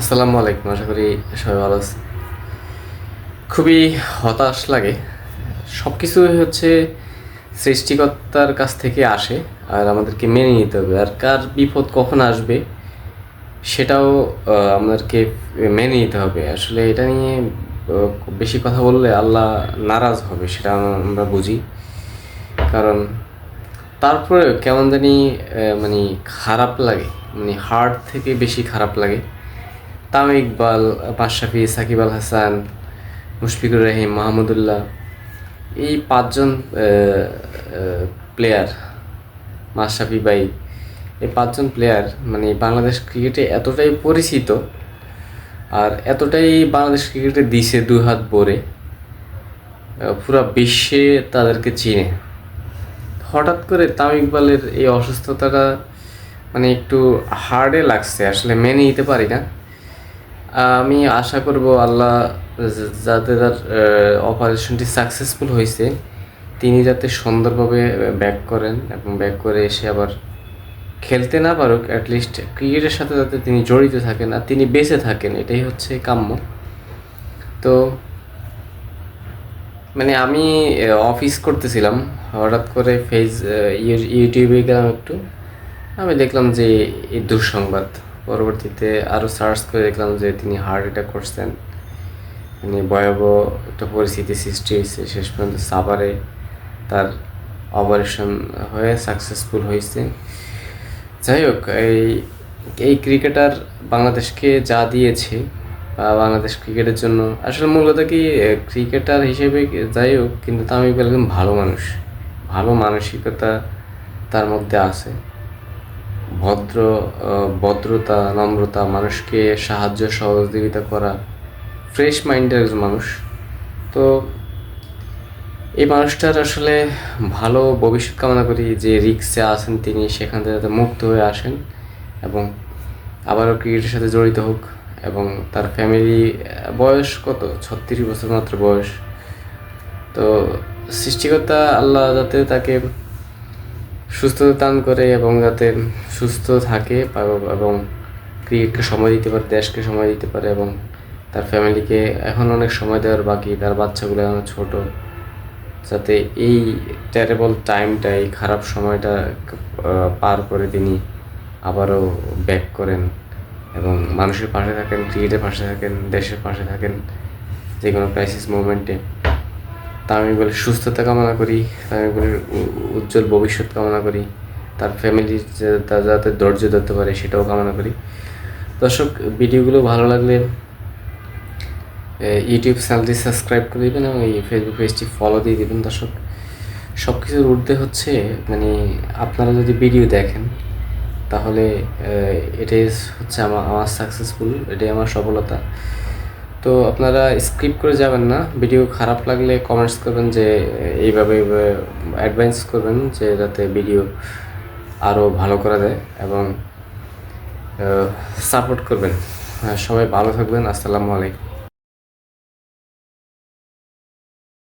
আসসালামু আলাইকুম, আশা করি সবাই ভালো আছে খুবই হতাশ লাগে। সব কিছুই হচ্ছে সৃষ্টিকর্তার কাছ থেকে আসে আর আমাদেরকে মেনে নিতে হবে। আর কার বিপদ কখন আসবে সেটাও আমাদেরকে মেনে নিতে হবে। আসলে এটা নিয়ে বেশি কথা বললে আল্লাহ নারাজ হবে, সেটা আমরা বুঝি। কারণ তারপরে কেমন জানি মানে খারাপ লাগে মানে হার্ট থেকে বেশি খারাপ লাগে। তাম ইকবাল মাশরাফি সাকিব আল হাসান, মুশফিকুর রহিম, মাহমুদুল্লাহ, এই পাঁচজন প্লেয়ার মাশরাফি ভাই, এই পাঁচজন প্লেয়ার মানে বাংলাদেশ ক্রিকেটে এতটাই পরিচিত আর এতটাই বাংলাদেশ ক্রিকেটে দিছে দুই হাত ভরে পুরা বিশ্বে তাদেরকে চিনে। হঠাৎ করে তাম ইকবালের এই অসুস্থতাটা মানে একটু হার্ডে লাগছে, আসলে মেনে নিতে পারি না। আমি আশা করব আল্লাহ যাতে তার অপারেশনটি সাকসেসফুল হয়েছে তিনি যাতে সুন্দরভাবে ব্যাক করেন এবং ব্যাক করে এসে আবার খেলতে না পারুক অ্যাটলিস্ট ক্রিকেটের সাথে যাতে তিনি জড়িত থাকেন আর তিনি বেঁচে থাকেন, এটাই হচ্ছে কাম্য। তো মানে আমি অফিস করতেছিলাম, হঠাৎ করে ফেস ইউটিউবে গেলাম একটু, আমি দেখলাম যে এই দুঃসংবাদ। পরবর্তীতে আরও সার্চ করে দেখলাম যে তিনি হার্ট অ্যাটাক করছেন। মানে ভয়াবহ একটা পরিস্থিতি সৃষ্টি হয়েছে। শেষ পর্যন্ত সাভারে তার অপারেশন হয়ে সাকসেসফুল হয়েছে। যাই হোক, এই এই ক্রিকেটার বাংলাদেশকে যা দিয়েছে বা বাংলাদেশ ক্রিকেটের জন্য, আসলে মূলত কি ক্রিকেটার হিসেবে যাই হোক, কিন্তু তামিম ইকবাল একজন ভালো মানুষ। ভালো মানসিকতা তার মধ্যে আছে। ভদ্র ভদ্রতা, নম্রতা, মানুষকে সাহায্য, সহযোগিতা করা ফ্রেশ মাইন্ডের মানুষ। তো এই মানুষটার আসলে ভালো ভবিষ্যৎ কামনা করি যে রিক্সে আছেন তিনি, সেখান থেকে যাতে মুক্ত হয়ে আসেন এবং আবারও ক্রিকেটের সাথে জড়িত হোক এবং তার ফ্যামিলি বয়স কত? ছত্রিশ বছর মাত্র বয়স। তো সৃষ্টিকর্তা আল্লাহ যাতে তাকে সুস্থতা দান করে এবং যাতে সুস্থ থাকে এবং ক্রিকেটকে সময় দিতে পারে, দেশকে সময় দিতে পারে এবং তার ফ্যামিলিকে এখন অনেক সময় দেওয়ার বাকি, তার বাচ্চাগুলো এখন ছোট। যাতে এই টেরেবল টাইমটা এই খারাপ সময়টা পার করে তিনি আবারও ব্যাক করেন এবং মানুষের পাশে থাকেন ক্রিকেটের পাশে থাকেন, দেশের পাশে থাকেন যে কোনো ক্রাইসিস মুভমেন্টে তা আমি বলি সুস্থতা কামনা করি আমি বলি উজ্জ্বল ভবিষ্যৎ কামনা করি, তার ফ্যামিলি যাতে ধৈর্য ধরতে পারে সেটাও কামনা করি। দর্শক, ভিডিওগুলো ভালো লাগলে ইউটিউব চ্যানেলটি সাবস্ক্রাইব করে দেবেন এবং এই ফেসবুক পেজটি ফলো দিয়ে দেবেন। দর্শক সব কিছুর ঊর্ধ্বে হচ্ছে মানে আপনারা যদি ভিডিও দেখেন, তাহলে এটাই হচ্ছে আমার আমার সাকসেসফুল এটাই আমার সফলতা। তো আপনারা স্কিপ করে যাবেন না। ভিডিও খারাপ লাগলে কমেন্টস করবেন যে এইভাবে অ্যাডভাইস করবেন যে যাতে ভিডিও আরও ভালো করা যায় এবং সাপোর্ট করবেন। হ্যাঁ, সবাই ভালো থাকবেন। আসসালামু আলাইকুম।